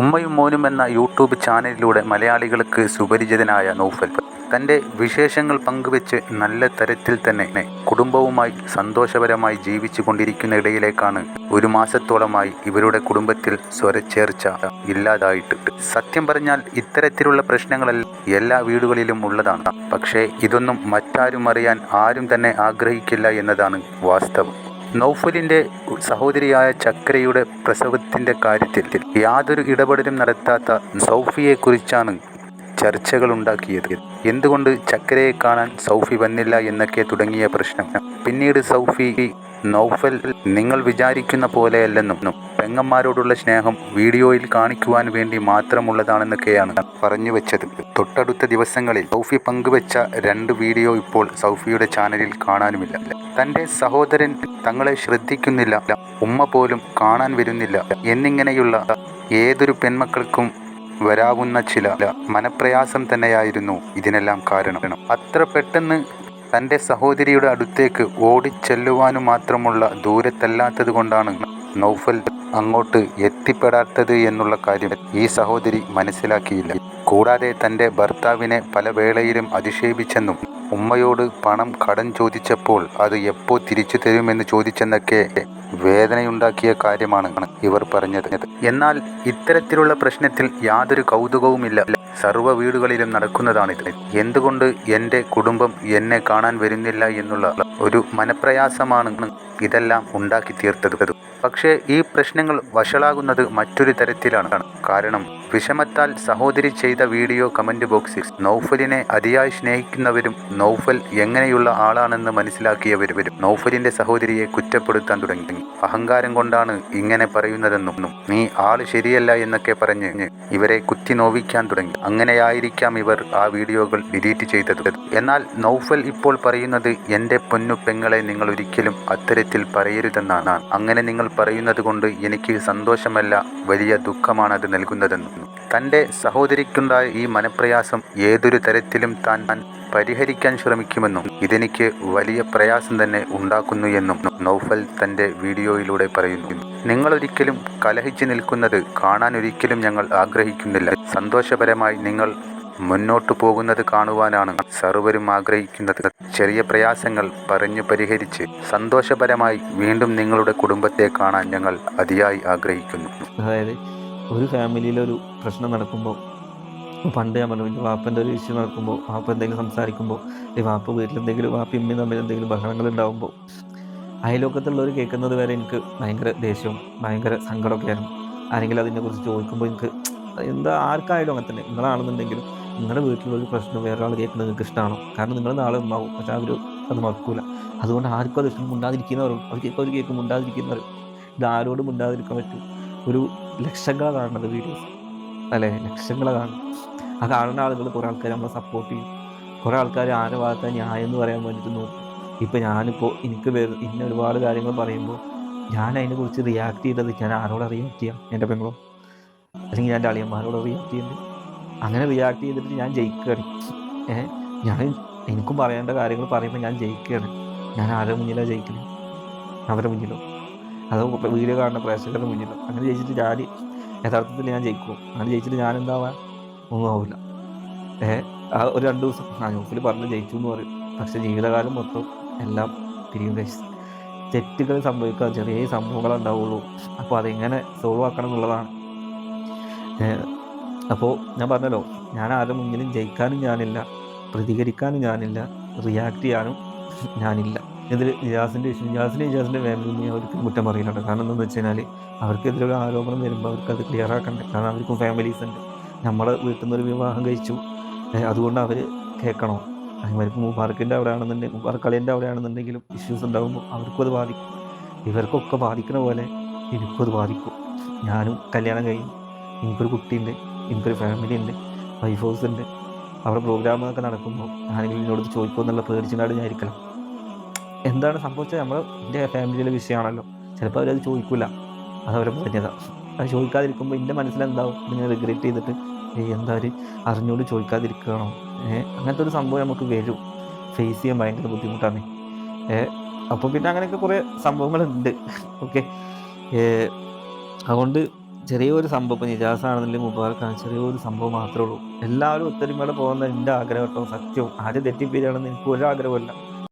ഉമ്മയും മോനും എന്ന യൂട്യൂബ് ചാനലിലൂടെ മലയാളികൾക്ക് സുപരിചിതനായ നൗഫൽ. തന്റെ വിശേഷങ്ങൾ പങ്കുവെച്ച് നല്ല തരത്തിൽ തന്നെ കുടുംബവുമായി സന്തോഷപരമായി ജീവിച്ചു കൊണ്ടിരിക്കുന്ന ഇടയിലേക്കാണ് ഒരു മാസത്തോളമായി ഇവരുടെ കുടുംബത്തിൽ സ്വരച്ചേർച്ച ഇല്ലാതായിട്ട് സത്യം പറഞ്ഞാൽ ഇത്തരത്തിലുള്ള പ്രശ്നങ്ങളെല്ലാം എല്ലാ വീടുകളിലും ഉള്ളതാണ്. പക്ഷേ ഇതൊന്നും മറ്റാരും അറിയാൻ ആരും തന്നെ ആഗ്രഹിക്കില്ല എന്നതാണ് വാസ്തവം. നൗഫലിന്റെ സഹോദരിയായ ചക്രയുടെ പ്രസവത്തിന്റെ കാര്യത്തിൽ യാതൊരു ഇടപെടലും നടത്താത്ത സൗഫിയെക്കുറിച്ചാണ് ചർച്ചകളുണ്ടാക്കിയത്. എന്തുകൊണ്ട് ചക്കരയെ കാണാൻ സൗഫി വന്നില്ല എന്നൊക്കെ തുടങ്ങിയ പ്രശ്നം. പിന്നീട് സൗഫി നൗഫൽ നിങ്ങൾ വിചാരിക്കുന്ന പോലെയല്ലെന്നും പെങ്ങന്മാരോടുള്ള സ്നേഹം വീഡിയോയിൽ കാണിക്കുവാൻ വേണ്ടി മാത്രമുള്ളതാണെന്നൊക്കെയാണ് പറഞ്ഞു വെച്ചത്. തൊട്ടടുത്ത ദിവസങ്ങളിൽ സൗഫി പങ്കുവെച്ച രണ്ട് വീഡിയോ ഇപ്പോൾ സൗഫിയുടെ ചാനലിൽ കാണാനുമില്ല. തന്റെ സഹോദരൻ തങ്ങളെ ശ്രദ്ധിക്കുന്നില്ല ഉമ്മ പോലും കാണാൻ വരുന്നില്ല എന്നിങ്ങനെയുള്ള ഏതൊരു പെൺമക്കൾക്കും വരാവുന്ന ചില മനപ്രയാസം തന്നെയായിരുന്നു ഇതിനെല്ലാം കാരണം. അത്ര പെട്ടെന്ന് തന്റെ സഹോദരിയുടെ അടുത്തേക്ക് ഓടിച്ചെല്ലുവാനും മാത്രമുള്ള ദൂരത്തല്ലാത്തത് കൊണ്ടാണ് നൗഫൽ അങ്ങോട്ട് എത്തിപ്പെടാത്തത് എന്നുള്ള കാര്യം ഈ സഹോദരി മനസ്സിലാക്കിയില്ല. കൂടാതെ തന്റെ ഭർത്താവിനെ പല വേളയിലും അധിക്ഷേപിച്ചെന്നും ഉമ്മയോട് പണം കടം ചോദിച്ചപ്പോൾ അത് എപ്പോ തിരിച്ചു തരുമെന്ന് ചോദിച്ചെന്നൊക്കെ വേദനയുണ്ടാക്കിയ കാര്യമാണ് ഇവർ പറഞ്ഞത്. എന്നാൽ ഇത്തരത്തിലുള്ള പ്രശ്നത്തിൽ യാതൊരു കൗതുകവുമില്ല. സർവ വീടുകളിലും നടക്കുന്നതാണിത്. എന്തുകൊണ്ട് എന്റെ കുടുംബം എന്നെ കാണാൻ വരുന്നില്ല എന്നുള്ള ഒരു മനപ്രയാസമാണ് ഇതെല്ലാം ഉണ്ടാക്കി തീർത്തത്. പക്ഷേ ഈ പ്രശ്നങ്ങൾ വഷളാകുന്നത് മറ്റൊരു തരത്തിലാണ്. കാരണം വിഷമത്താൽ സഹോദരി ചെയ്ത വീഡിയോ കമന്റ് ബോക്സിൽ നൗഫലിനെ അതിയായി സ്നേഹിക്കുന്നവരും നൗഫൽ എങ്ങനെയുള്ള ആളാണെന്ന് മനസ്സിലാക്കിയവരും നൗഫലിന്റെ സഹോദരിയെ കുറ്റപ്പെടുത്താൻ തുടങ്ങി. അഹങ്കാരം കൊണ്ടാണ് ഇങ്ങനെ പറയുന്നതെന്നും നീ ആൾ ശരിയല്ല എന്നൊക്കെ പറഞ്ഞ് ഇവരെ കുത്തി നോവിക്കാൻ തുടങ്ങി. അങ്ങനെയായിരിക്കാം ഇവർ ആ വീഡിയോകൾ ഡിലീറ്റ് ചെയ്തത്. എന്നാൽ നൗഫൽ ഇപ്പോൾ പറയുന്നത് എന്റെ പൊന്നു പെങ്ങളെ നിങ്ങൾ ഒരിക്കലും അത്തരത്തിൽ പറയരുതെന്നാണ്. അങ്ങനെ നിങ്ങൾ പറയുന്നത് കൊണ്ട് എനിക്ക് സന്തോഷമല്ല വലിയ ദുഃഖമാണ് അത് നൽകുന്നതെന്നും. തന്റെ സഹോദരിക്കുണ്ടായ ഈ മനപ്രയാസം ഏതൊരു തരത്തിലും താൻ പരിഹരിക്കാൻ ശ്രമിക്കുമെന്നും ഇതെനിക്ക് വലിയ പ്രയാസം തന്നെ ഉണ്ടാക്കുന്നു എന്നും നൗഫൽ തന്റെ വീഡിയോയിലൂടെ പറയുന്നു. നിങ്ങളൊരിക്കലും കലഹിച്ചു നിൽക്കുന്നത് കാണാൻ ഒരിക്കലും ഞങ്ങൾ ആഗ്രഹിക്കുന്നില്ല. സന്തോഷപരമായി നിങ്ങൾ മുന്നോട്ടു പോകുന്നത് കാണുവാനാണ് സർവരും ആഗ്രഹിക്കുന്നത്. ചെറിയ പ്രയാസങ്ങൾ പറഞ്ഞു പരിഹരിച്ച് സന്തോഷപരമായി വീണ്ടും നിങ്ങളുടെ കുടുംബത്തെ കാണാൻ ഞങ്ങൾ അതിയായി ആഗ്രഹിക്കുന്നു. അതായത് ഒരു ഫാമിലിയിലൊരു പ്രശ്നം നടക്കുമ്പോൾ പണ്ട് ഞാൻ പറഞ്ഞു എന്റെ വാപ്പന്റെ ഒരു ഇഷ്യൂ നടക്കുമ്പോൾ വാപ്പ എന്തെങ്കിലും സംസാരിക്കുമ്പോൾ ഈ വാപ്പ വീട്ടിലെന്തെങ്കിലും വാപ്പ ഇമ്മയും തമ്മിൽ എന്തെങ്കിലും ബഹളങ്ങൾ ഉണ്ടാകുമ്പോൾ അയലോക്കത്തുള്ളവർ കേൾക്കുന്നത് വരെ എനിക്ക് ഭയങ്കര ദേഷ്യവും ഭയങ്കര ആയിരുന്നു. ആരെങ്കിലും അതിനെക്കുറിച്ച് ചോദിക്കുമ്പോൾ എനിക്ക് എന്താ ആർക്കായാലും അങ്ങനെ തന്നെ. നിങ്ങളാണെന്നുണ്ടെങ്കിലും നിങ്ങളുടെ വീട്ടിലൊരു പ്രശ്നം വേറെ ആൾ കേൾക്കുന്നത് നിങ്ങൾക്ക് ഇഷ്ടമാണോ? കാരണം നിങ്ങൾ നാളെ ഉണ്ടാവും പക്ഷെ അവർ അത് മറക്കൂല. അതുകൊണ്ട് ആർക്കും അത് ഇഷ്ടം മുണ്ടാതിരിക്കുന്നവരും അവർ കേൾക്കും അവർ കേൾക്കും മുണ്ടാതിരിക്കുന്നവരും ഇത് ആരോടും മുണ്ടാതിരിക്കാൻ പറ്റും ഒരു ലക്ഷങ്ങളെ കാണുന്നത് വീഡിയോസ് അല്ലേ? ലക്ഷങ്ങളെ കാണും. ആ കാണുന്ന ആളുകൾ കുറേ ആൾക്കാർ നമ്മളെ സപ്പോർട്ട് ചെയ്യും. കുറേ ആൾക്കാർ ആരെ ഭാഗത്ത് ന്യായം എന്ന് പറയാൻ വേണ്ടിയിട്ട് നോക്കും. ഇപ്പോൾ ഞാനിപ്പോൾ എനിക്ക് വേറെ ഇന്ന ഒരുപാട് കാര്യങ്ങൾ പറയുമ്പോൾ ഞാൻ അതിനെക്കുറിച്ച് റിയാക്ട് ചെയ്തത് ഞാൻ ആരോടെ റിയാക്ട് ചെയ്യാം? എന്റെ പെങ്ങളോ? അല്ലെങ്കിൽ എന്റെ അളിയന്മാരോട് റിയാക്ട് ചെയ്യുന്നത് അങ്ങനെ റിയാക്ട് ചെയ്തിട്ട് ഞാൻ ജയിക്കുകയാണ് ഏഹ് ഞാൻ എനിക്കും പറയേണ്ട കാര്യങ്ങൾ പറയുമ്പോൾ ഞാൻ ജയിക്കുകയാണ് ഞാൻ ആരുടെ മുന്നിലാണ് ജയിക്കുന്നത് അവരുടെ മുന്നിലോ? അതോ വീഡിയോ കാണുന്ന പ്രേക്ഷകരുടെ മുന്നിലും. അങ്ങനെ ജയിച്ചിട്ട് ഞാൻ യഥാർത്ഥത്തിൽ ഞാൻ ജയിക്കും അങ്ങനെ ജയിച്ചിട്ട് ഞാൻ എന്താവാ? ഒന്നും ആവില്ല ഏഹ് ആ ഒരു രണ്ട് ദിവസം. ആ ന്യൂസിൽ പറഞ്ഞ് ജയിച്ചു എന്ന് പറയും. പക്ഷേ ജീവിതകാലം മൊത്തം എല്ലാം തിരിയും കഴിച്ചു തെറ്റുകൾ സംഭവിക്കുക ചെറിയ സംഭവങ്ങൾ ഉണ്ടാവുള്ളൂ. അപ്പോൾ അതെങ്ങനെ സോൾവ് ആക്കണം എന്നുള്ളതാണ്. അപ്പോൾ ഞാൻ പറഞ്ഞല്ലോ ഞാൻ ആരുടെ മുന്നിലും ജയിക്കാനും ഞാനില്ല പ്രതികരിക്കാനും ഞാനില്ല റിയാക്ട് ചെയ്യാനും ഞാനില്ല. ഇതിൽ ഇജാസിന്റെ ഇഷ്യൂ ഇജാസിന്റെ ഇജാസിന്റെ ഫാമിലി അവർക്ക് കുറ്റം പറയുന്നുണ്ട് കാരണം എന്താണെന്ന് വെച്ച് കഴിഞ്ഞാൽ അവർക്കെതിരെ ഒരു ആരോപണം വരുമ്പോൾ അവർക്ക് അത് ക്ലിയർ ആക്കണ്ടേ? കാരണം അവർക്കും ഫാമിലീസ് ഉണ്ട്. നമ്മളെ വീട്ടിൽ നിന്ന് ഒരു വിവാഹം കഴിച്ചു. അതുകൊണ്ട് അവർ കേൾക്കണോ? അവർക്ക് മുബാർക്കിന്റെ അവിടെ ആണെന്നുണ്ടെങ്കിൽ മുബാർക്ക് കളിന്റെ അവിടെ ആണെന്നുണ്ടെങ്കിലും ഇഷ്യൂസ് ഉണ്ടാകുമ്പോൾ അവർക്കും അത് ബാധിക്കും. ഇവർക്കൊക്കെ ബാധിക്കുന്ന പോലെ എനിക്കും അത് ബാധിക്കും. ഞാനും കല്യാണം കഴിഞ്ഞു. എനിക്കൊരു കുട്ടിയുണ്ട്. എനിക്കൊരു ഫാമിലി ഉണ്ട്. വൈഫ് ഹൗസ് ഉണ്ട്. അവിടെ പ്രോഗ്രാമൊക്കെ നടക്കുമ്പോൾ ഞാനെങ്കിലും എന്നോട് ചോദിക്കുമെന്നുള്ള പേടിച്ചിട്ടാണ് ഞാൻ ഇരിക്കണം എന്താണ് സംഭവിച്ചത്? നമ്മൾ എന്റെ ഫാമിലിയിലെ വിഷയമാണല്ലോ. ചിലപ്പോൾ അവരത് ചോദിക്കില്ല അത് അവർ പറഞ്ഞതാണ് അത് ചോദിക്കാതിരിക്കുമ്പോൾ എന്റെ മനസ്സിലെന്താവും? ഇങ്ങനെ റിഗ്രറ്റ് ചെയ്തിട്ട് എന്താ അവർ അറിഞ്ഞുകൊണ്ട് ചോദിക്കാതിരിക്കണോ? ഏഹ് അങ്ങനത്തെ ഒരു സംഭവം നമുക്ക് വരും. ഫേസ് ചെയ്യാൻ ഭയങ്കര ബുദ്ധിമുട്ടാണ്. അപ്പോൾ പിന്നെ അങ്ങനെയൊക്കെ കുറേ സംഭവങ്ങളുണ്ട്. ഓക്കെ. അതുകൊണ്ട് ചെറിയൊരു സംഭവം ഇപ്പോൾ നിജാസാണെന്നുണ്ടെങ്കിൽ മുബാർക്കാണ് ചെറിയൊരു സംഭവം മാത്രമേ ഉള്ളൂ. എല്ലാവരും ഒത്തൊരുമയോടെ പോകുന്ന എന്റെ ആഗ്രഹം കേട്ടോ. സത്യവും ആരും തെറ്റിപ്പിരിയാണെന്ന് എനിക്ക് ഒരു ആഗ്രഹമല്ല